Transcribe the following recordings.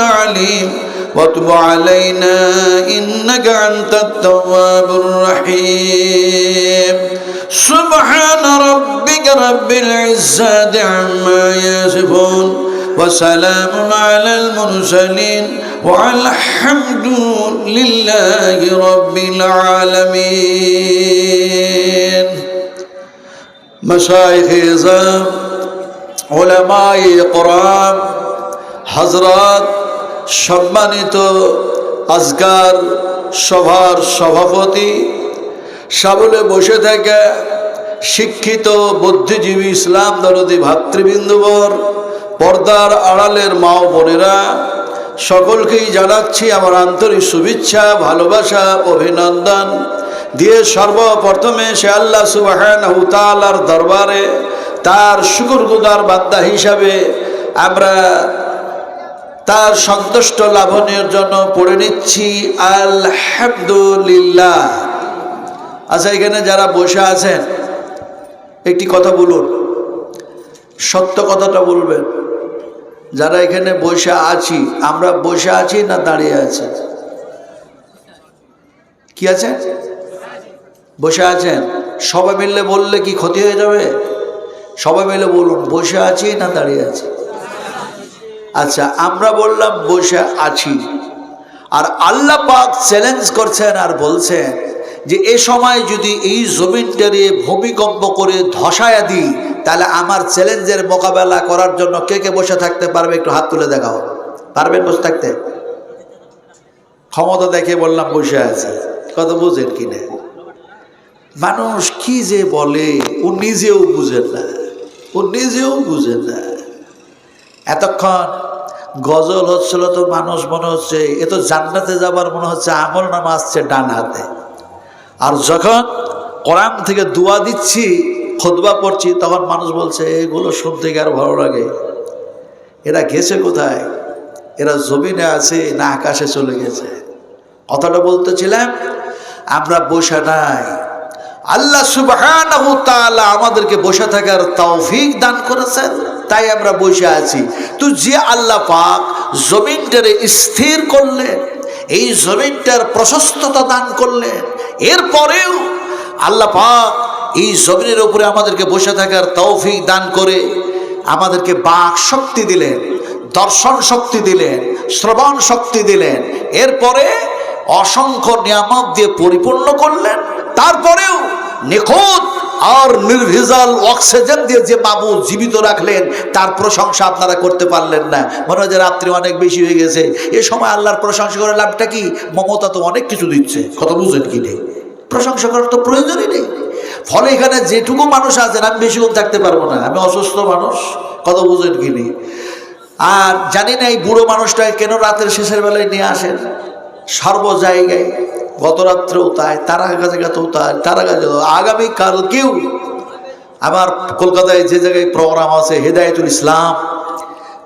عليم واتب علينا إنك أنت التواب الرحيم. سبحان ربك رب العزة عما يصفون وسلام على المرسلين والحمد لله رب العالمين. مشايخ عظام علماء قرآن حضرات সম্মানিত আজগার সভার সভাপতি সাবলে বসে থেকে শিক্ষিত বুদ্ধিজীবী ইসলাম দরদি ভাতৃবৃন্দবর, পর্দার আড়ালের মা ও বোনেরা, সকলকেই জানাচ্ছি আমার আন্তরিক শুভেচ্ছা, ভালোবাসা, অভিনন্দন। দিয়ে সর্বপ্রথমে সে আল্লাহ সুবাহান তালার দরবারে তার শুকুরগুদার বাদ্দা হিসাবে আমরা তার সন্তুষ্ট লাভনের জন্য পড়ে নিচ্ছি, আলহামদুলিল্লাহ। আচ্ছা এখানে যারা বসে আছেন, একটি কথা বলুন। সত্য কথাটা বলবেন। যারা এখানে বসে আছি, আমরা বসে আছি না দাঁড়িয়ে আছি? কি আছে? বসে আছেন? সবাই মিললে বললে কি ক্ষতি হয়ে যাবে? সবাই মিলে বলুন, বসে আছি না দাঁড়িয়ে আছি? আচ্ছা আমরা বললাম বসে আছি। আর আল্লাহ পাক চ্যালেঞ্জ করছেন আর বলছেন যে, এ সময় যদি এই জমিনটারে ভূমিকম্প করে ধসায়া দিই, তাহলে আমার চ্যালেঞ্জের মোকাবেলা করার জন্য কে কে বসে থাকতে পারবে? একটু হাত তুলে দেখাও। পারবেন বসে থাকতে? ক্ষমতা দেখে বললাম বসে আছে। কত বুঝেন কিনে মানুষ কি যে বলে, ও নিজেও বুঝেন না। ও নিজেও বুঝেন না। এতক্ষণ গজল হচ্ছিল তো মানুষ মনে হচ্ছে, এ তো জান্নাতে যাবার মনে হচ্ছে, আমল নামা আসছে ডান হাতে। আর যখন কোরআন থেকে দোয়া দিচ্ছি খোদবা পড়ছি, তখন মানুষ বলছে, এগুলো শুনতে গিয়ে আরও ভালো লাগে? এরা গেছে কোথায়? এরা জমিনে আছে না আকাশে চলে গেছে? কথাটা বলতেছিলাম, আমরা বসে নাই আল্লাহ তাআলা আমাদেরকে বসে থাকার তৌফিক দান করেছেন। তাই আমরা বসে আছি। তো যে আল্লাহ পাক জমিনটারে স্থির করলেন, এই জমিনটার প্রশস্ততা দান করলেন, এরপরেও আল্লাহ পাক এই জমিনের উপরে আমাদেরকে বসে থাকার তৌফিক দান করে আমাদেরকে বাক শক্তি দিলেন, দর্শন শক্তি দিলেন, শ্রবণ শক্তি দিলেন, এরপরে অসংখ্য নিয়ামক দিয়ে পরিপূর্ণ করলেন। তারপরেও নিখুঁত আর নির্ভেজাল অক্সিজেন দিয়ে যে বাবু জীবিত রাখলেন, তার প্রশংসা আপনারা করতে পারলেন না। মনে হয় রাত্রি অনেক বেশি হয়ে গেছে। এ সময় আল্লাহর প্রশংসা করে লাভটা কি? মমতা তো অনেক কিছু দিচ্ছে। কথা বুঝেন কি নেই? প্রশংসা করার তো প্রয়োজনই নেই। ফলে এখানে যেটুকু মানুষ আছেন, আমি বেশিক্ষণ থাকতে পারব না। আমি অসুস্থ মানুষ। কথা বুঝেন কি নেই? আর জানি না এই বুড়ো মানুষটাকে কেন রাতের শেষের বেলায় নিয়ে আসেন? সর্ব জায়গায় গত রাত্রেও তাই তারা কাছে গেতেও তাই। তারা আগামীকাল কেউ আমার কলকাতায় যে জায়গায় প্রোগ্রাম আছে, হেদায়তুল ইসলাম,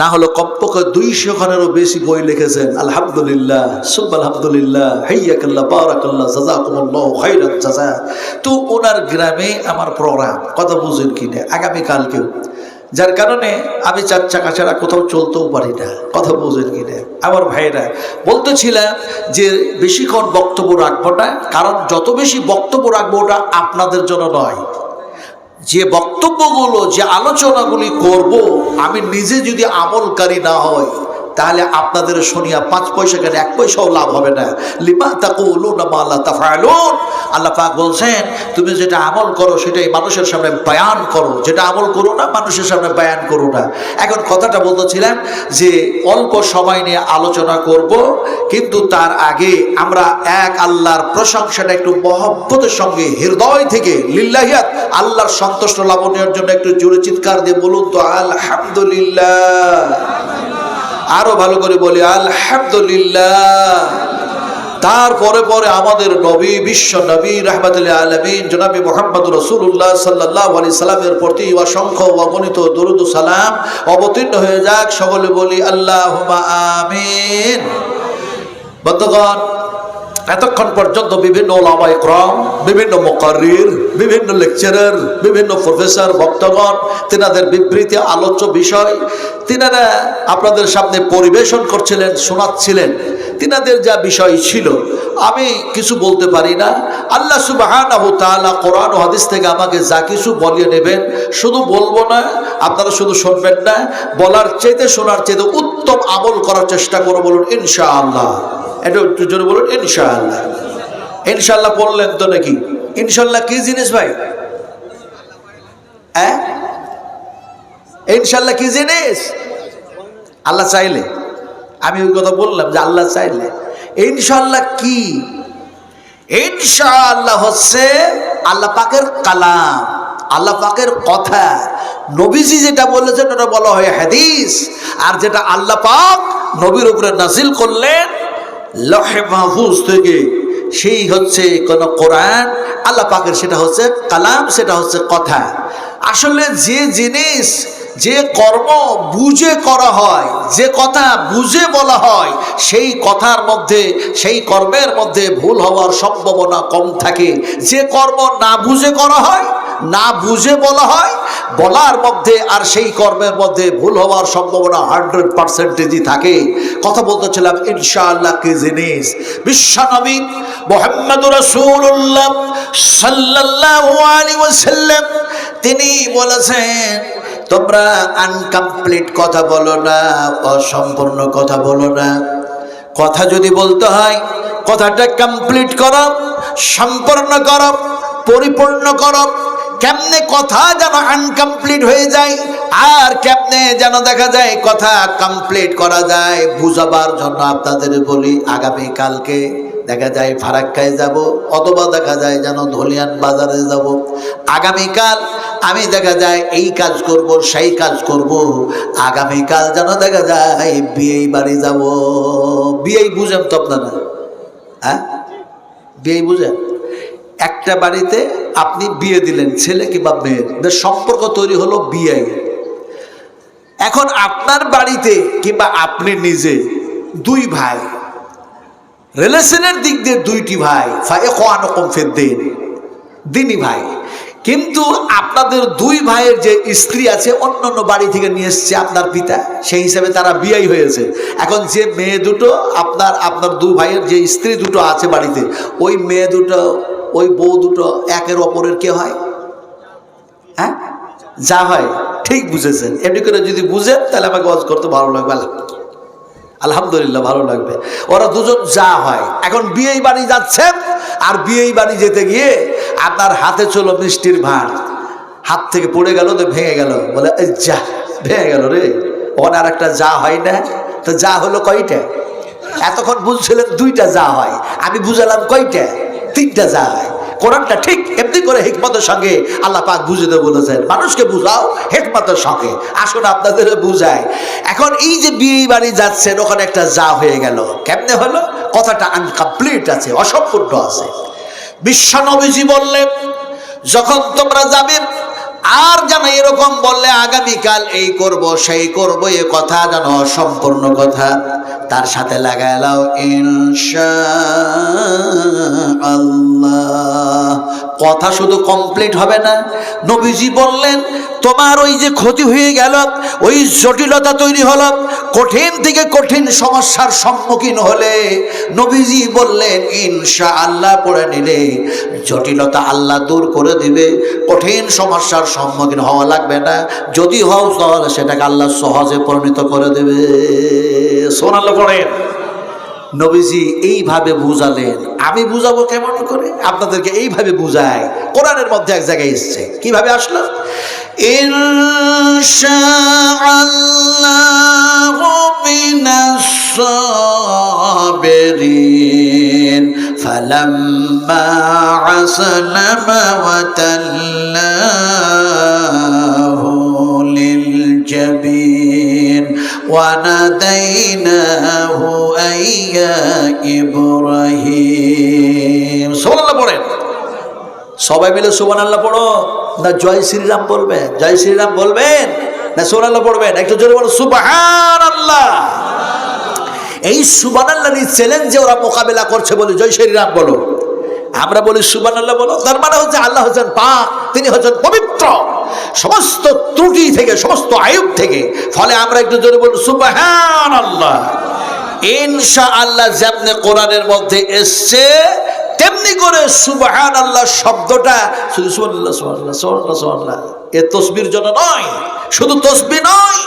না হলো কমপক্ষে দুইশো খানেরও বেশি বই লিখেছেন, আলহামদুলিল্লাহ সুব আলহামদুলিল্লাহ, হাইয়াকাল্লাহ, বারাকাল্লাহ জাজাকুমুল্লাহ খাইরাত জাজা তো ওনার গ্রামে আমার প্রোগ্রাম, কথা বুঝেন কিনে আগামীকালকেও যার কারণে আমি চার চাকা ছাড়া কোথাও চলতেও পারি না। কথা বোঝেন কিনা আমার ভাইরা বলতেছিলাম যে বেশিক্ষণ বক্তব্য রাখব না, কারণ যত বেশি বক্তব্য রাখব ওটা আপনাদের জন্য নয়। যে বক্তব্যগুলো, যে আলোচনাগুলি করব, আমি নিজে যদি আমলকারী না হয় তাহলে আপনাদের শুনিয়া পাঁচ পয়সা কেন এক পয়সাও লাভ হবে না। লিমা তাকুলুন মা লা তাফআলুন। আল্লাহ পাক বলছেন, তুমি যেটা আমল করো সেটাই মানুষের সামনে বায়ান করো। যেটা আমল করো না, মানুষের সামনে বায়ান করো না। এখন কথাটা বলতেছিলাম যে, অল্প সময় নিয়ে আলোচনা করব, কিন্তু তার আগে আমরা এক আল্লাহর প্রশংসাটা একটু মহব্বতের সঙ্গে, হৃদয় থেকে, লিল্লাহিয়াত, আল্লাহর সন্তুষ্ট লাভনীয় জন্য একটু জোরে চিৎকার দিয়ে বলুন তো, আলহামদুলিল্লাহ। আরও ভালো করে বলি, আলহামদুলিল্লাহ। তারপরে পরে আমাদের নবী, বিশ্ব নবী রহমতুল্লাহ আলমিন, জনাবি মোহাম্মদ রসুল্লাহ সাল্লাহ আলি সাল্লামের প্রতি অসংখ্য অগণিত দরুদ সালাম অবতীর্ণ হয়ে যাক। সকলে বলি আল্লাহ আমিন। বন্ধুগণ এতক্ষণ পর্যন্ত বিভিন্ন ওলামাই ক্রম, বিভিন্ন মোকারির বিভিন্ন লেকচারার, বিভিন্ন প্রফেসর, ভক্তগণ, তিনাদের বিবৃতি, আলোচ্য বিষয়, তিনারা আপনাদের সামনে পরিবেশন করছিলেন, শোনাচ্ছিলেন। তিনাদের যা বিষয় ছিল, আমি কিছু বলতে পারি না। আল্লাহ তাআলা কোরআন ও হাদিস থেকে আমাকে যা কিছু বলিয়ে নেবেন, শুধু বলব না, আপনারা শুধু শুনবেন না, বলার চাইতে শোনার চাইতে উত্তম আমল করার চেষ্টা করো বলুন, ইনশাআল্লাহ। এটা একটু জোরে বলুন, ইনশাআল্লাহ। ইনশাআল্লাহ বললেন তো নাকি? ইনশাআল্লাহ কি জিনিস ভাই? হ্যাঁ? ইনশাআল্লাহ কি জিনিস? আল্লাহ চাইলে। আমি ওই কথা বললাম যে আল্লাহ চাইলে। ইনশাল্লাহ কি? ইনশাআল্লাহ হচ্ছে আল্লাহ পাকের কালাম, আল্লাহ পাকের কথা। নবীজি যেটা বলেছেন, ওটা বলা হয় হাদিস। আর যেটা আল্লাহ পাক নবীর উপরে নাজিল করলেন লহে মাহফুজ থেকে সেই হচ্ছে কোন কোরআন, আল্লাহ পাকের সেটা হচ্ছে কালাম, সেটা হচ্ছে কথা। আসলে যে জিনিস, যে কর্ম বুঝে করা হয়, যে কথা বুঝে বলা হয়, সেই কথার মধ্যে, সেই কর্মের মধ্যে ভুল হওয়ার সম্ভাবনা কম থাকে। যে কর্ম না বুঝে করা হয় না বুঝে বলা হয়, বলার মধ্যে আর সেই কর্মের মধ্যে ভুল হওয়ার সম্ভাবনা হান্ড্রেড পার্সেন্টেজই থাকে। কথা বলতেছিলাম, ইনশাআল্লাহ কি জিনিস? বিশ্বনবী মোহাম্মদ রসুল্লাহ সাল্লাল্লাহু আলাইহি ওয়াসাল্লাম, তিনি বলেছেন, তোমরা আনকমপ্লিট কথা বলো না, অসম্পূর্ণ কথা বলো না। কথা যদি বলতে হয়, কথাটা কমপ্লিট করো, সম্পূর্ণ করো, পরিপূর্ণ করো কেমনে কথা যেন আনকমপ্লিট হয়ে যায়, আর কেমনে যেন দেখা যায় কথা কমপ্লিট করা যায়, বুঝাবার জন্য আপনাদের বলি, আগামী কালকে দেখা যায় ফারাক্কায় যাব, অথবা দেখা যায় যেন ধলিয়ান বাজারে যাব। আগামীকাল আমি দেখা যায় এই কাজ করব, সেই কাজ করব আগামীকাল যেন দেখা যায় বিয়ে বাড়ি যাব। বিয়ে বুঝেন তো আপনারা হ্যাঁ? বিয়ে বুঝেন? একটা বাড়িতে আপনি বিয়ে দিলেন, ছেলে কিংবা মেয়ের? সম্পর্ক তৈরি হলো বিয়ে। এখন আপনার বাড়িতে কিংবা আপনি নিজে দুই ভাই রিলেশনের দিক দিয়ে দুইটি ভাই ফের দিন দিনই ভাই। কিন্তু আপনাদের দুই ভাইয়ের যে স্ত্রী আছে অন্য অন্য বাড়ি থেকে নিয়ে এসছে আপনার পিতা, সেই হিসাবে তারা বিয়াই হয়েছে। এখন যে মেয়ে দুটো, আপনার আপনার দু ভাইয়ের যে স্ত্রী দুটো আছে বাড়িতে, ওই মেয়ে দুটো ওই বউ দুটো একের অপরের কে হয়? হ্যাঁ? যা হয়, ঠিক বুঝেছেন। এমনি করে যদি বুঝেন তাহলে আমাকে ওয়াজ করতে ভালো লাগবে আলহামদুলিল্লাহ, ভালো লাগবে। ওরা দুজন যা হয়। এখন বিয়েই বাড়ি যাচ্ছেন আর বিয়েই বাড়ি যেতে গিয়ে আপনার হাতে চলো মিষ্টির ভাঁড়। হাত থেকে পড়ে গেল তো ভেঙে গেল? বলে যা, ভেঙে গেল রে। ওখানে আর একটা যা হয় না? তো যা হলো কয়টা? এতক্ষণ বুঝছিলেন দুইটা যা হয়। আমি বুঝালাম কয়টা? তিনটা যা হয় কোরআনটা ঠিক এমনি করে হেকমতের সঙ্গে আল্লাহ পাক বুঝতে বলেছেন, মানুষকে বুঝাও হেকমতের সঙ্গে। আসুন আপনাদের বুঝায় এখন এই যে বিয়ে বাড়ি যাচ্ছেন, ওখানে একটা যা হয়ে গেল। কেমনে হলো? কথাটা আনকমপ্লিট আছে, অসম্পূর্ণ আছে। বিশ্বনবীজি বললেন, যখন তোমরা যাবে, আর যেন এরকম বললে আগামীকাল এই করব, সেই করব, এ কথা যেন অসম্পূর্ণ কথা। তার সাথে লাগাইলাও ইনশা আল্লাহ কথা শুধু কমপ্লিট হবে না। নবীজি বললেন, তোমার ওই যে ক্ষতি হয়ে গেল, ওই জটিলতা তৈরি হলো, কঠিন থেকে কঠিন সমস্যার সম্মুখীন হলে নবীজি বললেন ইনশা আল্লাহ পড়ে নিলে জটিলতা আল্লাহ দূর করে দিবে, কঠিন সমস্যার সম্মুখীন হওয়া লাগবে না। যদি হও তাহলে সেটাকে আল্লাহ সহজে পরিণত করে দেবে। সোনাল্লাহ পড়েন নবীজি এইভাবে বুঝালেন আমি বুঝাবো কেমন করে আপনাদেরকে এইভাবে বুঝায় কোরআনের মধ্যে এক জায়গায় এসছে কিভাবে আসলো الصابرين فلما عسلم وتلاه ওয়ানাদাইনাহু আইয়া ইব্রাহিম সুবহানাল্লাহ পড়েন। সবাই মিলে সুবহানাল্লাহ পড়ো। না জয় শ্রীরাম বলবেন? জয় শ্রীরাম বলবেন? না সুবহানাল্লাহ পড়বেন? একটু জোরে বলো, সুবহানাল্লাহ। এই সুবহানাল্লাহর চ্যালেঞ্জ যে ওরা মোকাবেলা করছে বলে জয় শ্রীরাম বলো। আমরা বলি সুবহানাল্লাহ বলো, তার মানে হচ্ছে আল্লাহ হচ্ছেন পা তিনি হচ্ছেন পবিত্র। সমস্ত ত্রুটি থেকে, সমস্ত আয়ুব থেকে, ফলে আমরা একটু জোরে বলব সুবাহান আল্লাহ ইনশা আল্লাহ যেমনি কোরআনের মধ্যে এসছে, তেমনি করে সুবাহান আল্লাহ শব্দটা শুধু সুবাহ সুবহানাল্লাহ সুবাহ সুবহানাল্লাহ। এ তসবির জন্য নয়, শুধু তসবি নয়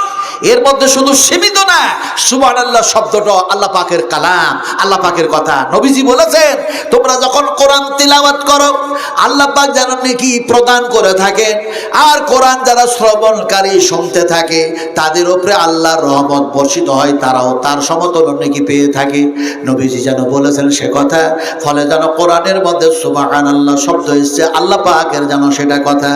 এর মধ্যে শুধু সীমিত না সুবান আল্লাহ শব্দটা আল্লাহ পাকের কালাম, আল্লাহ পাকের কথা। নবীজি বলেছেন, তোমরা যখন কোরআন তিলাওয়াত করো, আল্লাহ পাক যেন নাকি প্রদান করে থাকে, আর কোরআন যারা শ্রবণকারী শুনতে থাকে, তাদের উপরে আল্লাহর রহমত বর্ষিত হয়, তারাও তার সমতল নাকি পেয়ে থাকে। নবীজি যেন বলেছেন সে কথা, ফলে যেন কোরআনের মধ্যে সুবাহান আল্লাহ শব্দ এসছে, আল্লাহ পাকের যেন সেটা কথা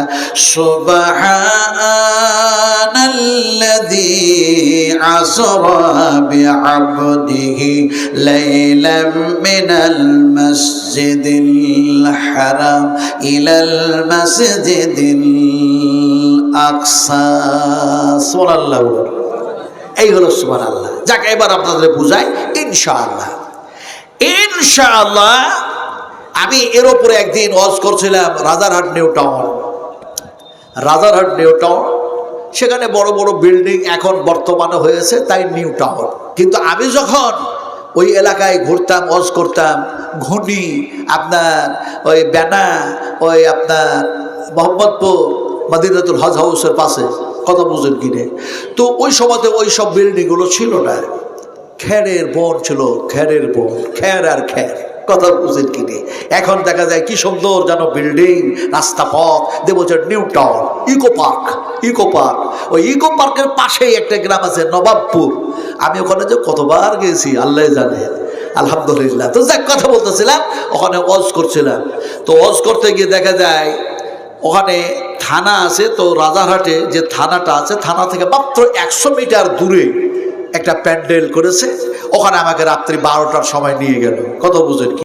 সুবাহানাল্লাযী আসরা বিআবদিহি লাইলাম মিনাল মাসজিদিল হারাম ইলাল মাসজিদিল আকসা। সুবহানাল্লাহ এই হলো সুবহানাল্লাহ। যাকে, এবার আপনাদের বুঝাই, ইনশাআল্লাহ। ইনশাআল্লাহ, আমি এর উপরে একদিন ওয়াজ করছিলাম Rajarhat new town. Rajarhat new town সেখানে বড় বড় বিল্ডিং এখন বর্তমানে হয়েছে, তাই নিউ টাউন। কিন্তু আমি যখন ওই এলাকায় ঘুরতাম, ওয়াজ করতাম ঘুনি আপনার ওই ব্যানা, ওই আপনার মোহাম্মদপুর, মদিনাতুল হজ হাউসের পাশে কথা বুঝেন কিনে। তো ওই সময়তে ওই সব বিল্ডিংগুলো ছিল না। খ্যারের বন ছিল খ্যারের বন খ্যার আর খ্যার কথা বুঝেন কিনে এখন দেখা যায় কি সুন্দর যেন বিল্ডিং রাস্তা পথ দেব new town eco park eco park ওই ইকো পার্কের পাশেই একটা গ্রাম আছে, নবাবপুর। আমি ওখানে যে কতবার গেছি আল্লাহ জানে। আলহামদুলিল্লাহ। তো যাক, কথা বলতেছিলাম, ওখানে ওয়াজ করছিলাম। তো ওয়াজ করতে গিয়ে দেখা যায়, ওখানে থানা আছে, তো রাজারহাটে যে থানাটা আছে, থানা থেকে মাত্র একশো মিটার দূরে একটা প্যান্ডেল করেছে ওখানে আমাকে রাত্রি বারোটার সময় নিয়ে গেল। কত বুঝেন কি?